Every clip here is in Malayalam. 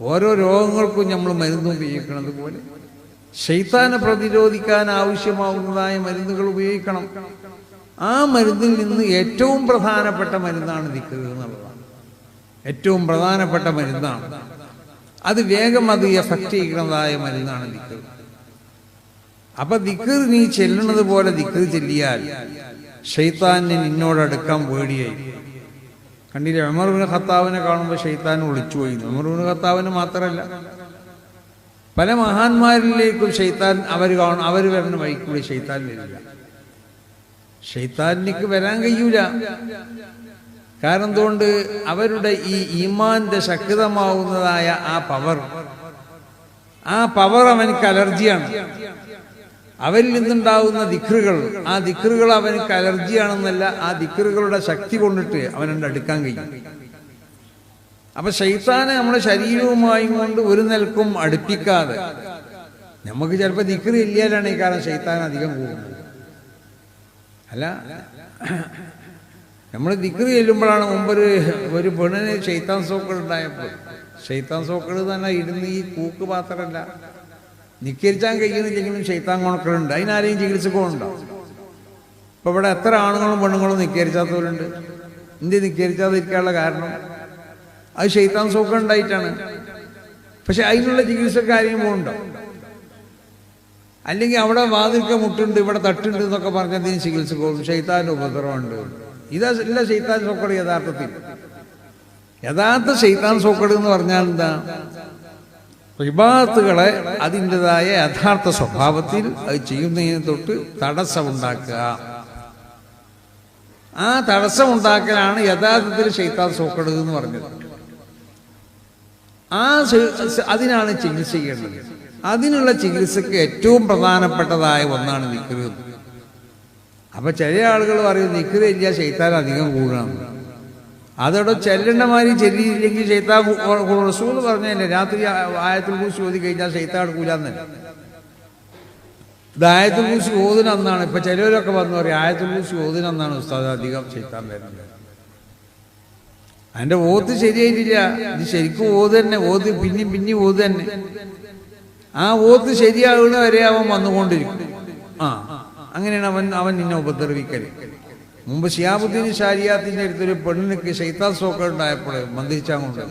ഓരോ രോഗങ്ങൾക്കും നമ്മൾ മരുന്ന് ഉപയോഗിക്കുന്നത് പോലെ ശൈത്താനെ പ്രതിരോധിക്കാൻ ആവശ്യമാവുന്നതായ മരുന്നുകൾ ഉപയോഗിക്കണം. ആ മരുന്നിൽ നിന്ന് ഏറ്റവും പ്രധാനപ്പെട്ട മരുന്നാണ് ദിക്കറ് എന്നുള്ളതാണ്. ഏറ്റവും പ്രധാനപ്പെട്ട മരുന്നാണ്. അത് വേഗം അത് എഫക്റ്റ് ചെയ്യുന്നതായ മരുന്നാണ് ദിക്കർ അപ്പൊ ദിക്കർ നീ ചെല്ലുന്നത് പോലെ ദിക്കർ ചെല്ലിയാൽ ഷെയ്ത്താനെ നിന്നോടടുക്കാൻ പേടിയായി. കണ്ടില്ലേ? ഉമർബിന് ഖത്താവിനെ കാണുമ്പോൾ ഷെയ്ത്താൻ ഒളിച്ചുപോയി ഉമർബിന് ഖത്താവിന് മാത്രമല്ല. പല മഹാന്മാരിലേക്കും ഷെയ്ത്താൻ അവർ കാണും. അവർ വരുന്ന വഴിക്കൂടി ഷെയ്ത്താൻ വരില്ല. ഷെയ്ത്താനിക്ക് വരാൻ കഴിയൂല. കാരണം എന്തുകൊണ്ട്? അവരുടെ ഈ ഈമാന്റെ ശക്തമാവുന്നതായ ആ പവർ ആ പവർ അവനക്ക് അലർജിയാണ് അവരിൽ നിന്നുണ്ടാവുന്ന ദിക്റുകൾ ആ ദിക്റുകൾ അവനക്ക് അലർജിയാണെന്നല്ല ആ ദിക്റുകളുടെ ശക്തി കൊണ്ടിട്ട് അവനുണ്ട് അടുക്കാൻ കഴിയും. അപ്പൊ ശൈത്താനെ നമ്മുടെ ശരീരവുമായി കൊണ്ട് ഒരു നിലക്കും അടുപ്പിക്കാതെ നമുക്ക് ചിലപ്പോൾ ദിക്റ് ഇല്ലാലാണ് ഈ കാരണം ശൈത്താൻ അധികം കൂടുന്നത് അല്ല നമ്മൾ ദിക്റ് ചെല്ലുമ്പോഴാണ് മുമ്പൊരു ഒരു പെണ്ണിന് ശൈത്താൻ സോക്കൾ ഉണ്ടായപ്പോൾ. ശൈത്താൻ സോക്കൾ തന്നെ ഇരുന്ന് ഈ കൂക്ക് പാത്രമല്ല. നിക്കരിച്ചാൻ കഴിയുന്നില്ലെങ്കിലും ശൈത്താൻ കൊണക്കളുണ്ട് അതിനാരെയും ചികിത്സക്കുണ്ടാവും ഇപ്പൊ ഇവിടെ എത്ര ആണുങ്ങളും പെണ്ണുങ്ങളും നിക്കരിച്ചാത്തവരുണ്ട് ഇന്ത്യ നിക്കരിച്ചാതിരിക്കാനുള്ള കാരണം? അത് ശൈത്താൻ സോക്കം ഉണ്ടായിട്ടാണ്. പക്ഷെ അതിനുള്ള ചികിത്സക്കാരെയും പോകുന്നുണ്ടാവും അല്ലെങ്കിൽ അവിടെ വാതിൽക്ക മുട്ടുണ്ട് ഇവിടെ തട്ടുണ്ട് എന്നൊക്കെ പറഞ്ഞതിന് ചികിത്സ പോകും. ഷെയ്ത്താന്റെ ഉപദ്രവമുണ്ട്. ഇതല്ല ശൈത്താൻ സോക്കട് യഥാർത്ഥത്തിൽ. യഥാർത്ഥ ശൈത്താൻ സോക്കട് എന്ന് പറഞ്ഞാൽ എന്താ? വിഭാഗത്തുകളെ അതിന്റെതായ യഥാർത്ഥ സ്വഭാവത്തിൽ അത് ചെയ്യുന്നതിന് തൊട്ട് തടസ്സമുണ്ടാക്കുക. ആ തടസ്സമുണ്ടാക്കലാണ് യഥാർത്ഥത്തിൽ ഷെയ്ത്താൻ സോക്കടുക എന്ന് പറഞ്ഞത്. ആ അതിനാണ് ചികിത്സ ചെയ്യേണ്ടത്. അതിനുള്ള ചികിത്സക്ക് ഏറ്റവും പ്രധാനപ്പെട്ടതായ ഒന്നാണ് നിക്കറ്. അപ്പൊ ചില ആളുകൾ പറയും നിക്കറ് ഇല്ല ചെയ്ത്താൻ അധികം കൂടണം. അതോടെ ചെല്ലണ്ടമാരി ചെല്ലിയില്ലെങ്കിൽ ചെയ്ത്താൻ റസൂൽ പറഞ്ഞല്ലേ രാത്രി ആയത്തിൽ കുറിച്ച് ഓതി കഴിഞ്ഞാൽ ചെയ്ത്താൻ കൂലാന്നല്ല. ഇത് ആയത്തിൽ കുറിച്ച് ഓതിനെന്നാണ് ഇപ്പൊ ചിലവരൊക്കെ വന്നു പറയും ആയത്തിൽ കുറിച്ച് ഓതിനെന്നാണ് ഉസ്താദ് അധികം ചെയ്താൻ വരുന്നത്. അതിന്റെ ഓത്ത് ശരിയായിട്ടില്ല. ഇത് ശരിക്കും ഓത് തന്നെ. ഓത് പിന്നെയും പിന്നെയും ഓത് തന്നെ. ആ ഓത്ത് ശരിയാകുന്ന വരെ അവൻ വന്നുകൊണ്ടിരിക്കും. ആ അങ്ങനെയാണ് അവൻ അവൻ നിന്നെ ഉപദ്രവിക്കൽ. മുമ്പ് ഷിയാബുദ്ദീൻ ഷാരിയാത്തിന്റെ അടുത്തൊരു പെണ്ണിനൊക്കെ ഷെയ്ത്താൻ സോക്കർ ഉണ്ടായപ്പോൾ മന്ത്രിച്ചാൻ കൊണ്ട്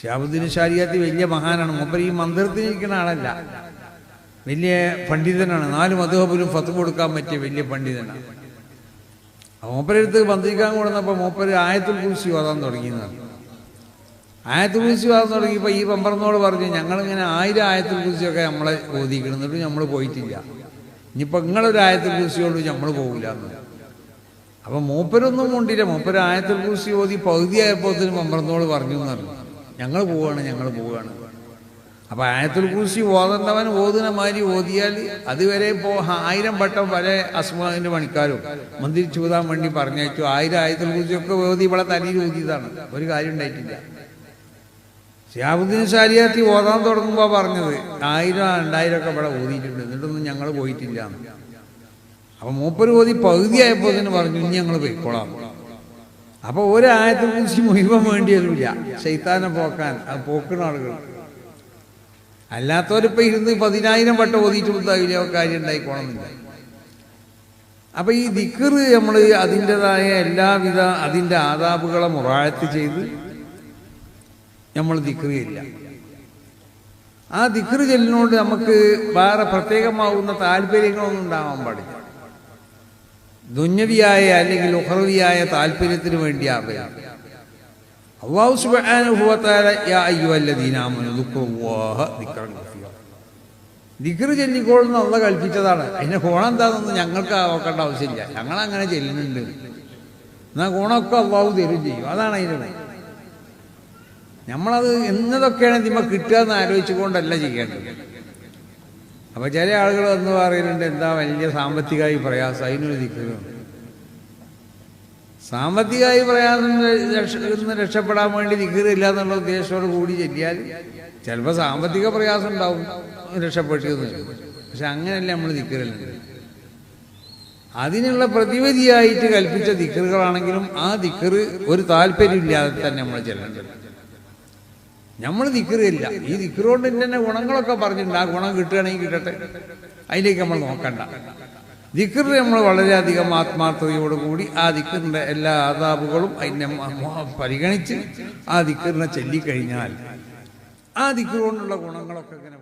ഷിയാബുദ്ദീൻ ഷാരിയാത്തി വലിയ മഹാനാണ്. മുമ്പ് ഈ മന്ത്രത്തിനിരിക്കുന്ന ആളല്ല. വലിയ പണ്ഡിതനാണ്. നാല് മധുഹബിലും ഫത്ത് കൊടുക്കാൻ പറ്റിയ വലിയ പണ്ഡിതനാണ്. മൂപ്പരടുത്ത് മന്ത്രിക്കാൻ കൊടുന്നപ്പോൾ മൂപ്പര് ആയത്തുൽ കുറിച്ച് ഓതാൻ തുടങ്ങിയെന്നാണ് ആയത്തുൽ കുറിച്ച് വാദം തുടങ്ങിയപ്പോൾ ഈ പമ്പറന്നോട് പറഞ്ഞു ഞങ്ങളിങ്ങനെ ആയിരം ആയത്തുൽ കുറിച്ചൊക്കെ നമ്മളെ ഓതിക്കണം എന്നിട്ട് നമ്മൾ പോയിട്ടില്ല. ഇനിയിപ്പോൾ നിങ്ങളൊരു ആയത്തുൽ കുരിശിയോട് നമ്മൾ പോകില്ല എന്ന് അപ്പം മൂപ്പരൊന്നും കൊണ്ടില്ല മൂപ്പര് ആയത്തിൽ കുറിച്ച് ഓതി പകുതിയായപ്പോഴത്തേനും മമ്പറന്നോട് പറഞ്ഞു എന്ന് പറഞ്ഞു. ഞങ്ങൾ പോവാണ് ഞങ്ങൾ പോവാണ്. അപ്പൊ ആയത്തിൽ കുറിച്ച് ഓതണ്ടവൻ ഓതുന്ന മാതിരി ഓതിയാൽ അതുവരെ ഇപ്പോ ആയിരം വട്ടം വരെ അസ്മാവിന്റെ പണിക്കാരും മന്ത്രി ചൂതാൻ വേണ്ടി പറഞ്ഞയച്ചു. ആയിരം ആയത്തുൽ കുറിച്ചൊക്കെ ഓതി ഇവിടെ തലയിൽ ഊതിയതാണ്. ഒരു കാര്യം ഉണ്ടായിട്ടില്ല. ശ്യാബുദ്ദീൻ ശാലിയാത്തി ഓതാൻ തുടങ്ങുമ്പോൾ പറഞ്ഞത് ആയിരം രണ്ടായിരം ഒക്കെ ഇവിടെ ഓതിയിട്ടുണ്ട്. എന്നിട്ടൊന്നും ഞങ്ങൾ പോയിട്ടില്ല. അപ്പൊ മൂപ്പര് ഓതി പകുതിയായപ്പോൾ തന്നെ പറഞ്ഞു ഇനി ഞങ്ങൾ പോയിക്കോളാം. അപ്പൊ ഒരായത്തെ കുറിച്ച് മുഴുവൻ വേണ്ടി വരില്ല ശൈത്താനെ പോക്കാൻ അത് പോക്കുന്ന ആളുകൾ. അല്ലാത്തവരിപ്പോ ഇരുന്ന് പതിനായിരം വട്ടം ഓതിയിട്ട് ഉണ്ടാവില്ല കാര്യം ഉണ്ടായിക്കോണമെന്നില്ല അപ്പൊ ഈ ദിക്കറ് നമ്മൾ അതിന്റെതായ എല്ലാവിധ അതിന്റെ ആദാബുകളെ മുറായത്ത് ചെയ്ത് നമ്മൾ ദിക്കറ് ചെല്ല ആ ദിക്കറ് ചെല്ലിനോട് നമുക്ക് വേറെ പ്രത്യേകമാവുന്ന താല്പര്യങ്ങളൊന്നും ഉണ്ടാവാൻ പാടില്ല. ദുഞ്ഞവിയായ അല്ലെങ്കിൽ ഉഹർവിയായ താല്പര്യത്തിന് വേണ്ടിയാണ് അള്ളാഹു ചൊല്ലിക്കോളുന്ന അള്ള കൽപ്പിച്ചതാണ്. അതിന്റെ ഗുണം എന്താണെന്ന് ഞങ്ങൾക്ക് നോക്കേണ്ട ആവശ്യമില്ല. ഞങ്ങൾ അങ്ങനെ ചെല്ലുന്നുണ്ട്. എന്നാ ഗുണമൊക്കെ അള്ളാഹു തരും ചെയ്യും. അതാണ് അതിന്റെ നമ്മളത് എന്നതൊക്കെയാണ് ഇതിമ്മ കിട്ടുക എന്ന് ആലോചിച്ചുകൊണ്ടല്ല ചെയ്യേണ്ടത്. അപ്പൊ ചില ആളുകൾ എന്ന് പറയുന്നുണ്ട് എന്താ വലിയ സാമ്പത്തികമായി പ്രയാസം? അതിനൊരു ദിക്കുന്നുണ്ട് സാമ്പത്തികമായി പ്രയാസം നിന്ന് രക്ഷപ്പെടാൻ വേണ്ടി ദിക്കറില്ല എന്നുള്ള ഉദ്ദേശത്തോട് കൂടി ചെല്ലിയാൽ ചിലപ്പോൾ സാമ്പത്തിക പ്രയാസം ഉണ്ടാവും രക്ഷപ്പെട്ടു എന്ന് വരും. പക്ഷെ അങ്ങനെയല്ല നമ്മൾ ദിക്കറുണ്ട് അതിനുള്ള പ്രതിവിധിയായിട്ട് കൽപ്പിച്ച ദിക്കറുകളാണെങ്കിലും ആ ദിക്കറ് ഒരു താല്പര്യമില്ലാതെ തന്നെ നമ്മൾ ചെല്ലേണ്ടത് നമ്മൾ ദിക്കറില്ല ഈ ദിക്കറുകൊണ്ട് തന്നെ ഗുണങ്ങളൊക്കെ പറഞ്ഞിട്ടുണ്ട്. ആ ഗുണം കിട്ടുകയാണെങ്കിൽ കിട്ടട്ടെ. അതിലേക്ക് നമ്മൾ നോക്കണ്ട. ദിക്കർ നമ്മൾ വളരെയധികം ആത്മാർത്ഥതയോടുകൂടി ആ ദിക്കറിന്റെ എല്ലാ ആദാബുകളും അതിനെ പരിഗണിച്ച് ആ ദിക്കറിനെ ചൊല്ലിക്കഴിഞ്ഞാൽ ആ ദിക്കറുകൊണ്ടുള്ള ഗുണങ്ങളൊക്കെ ഇങ്ങനെ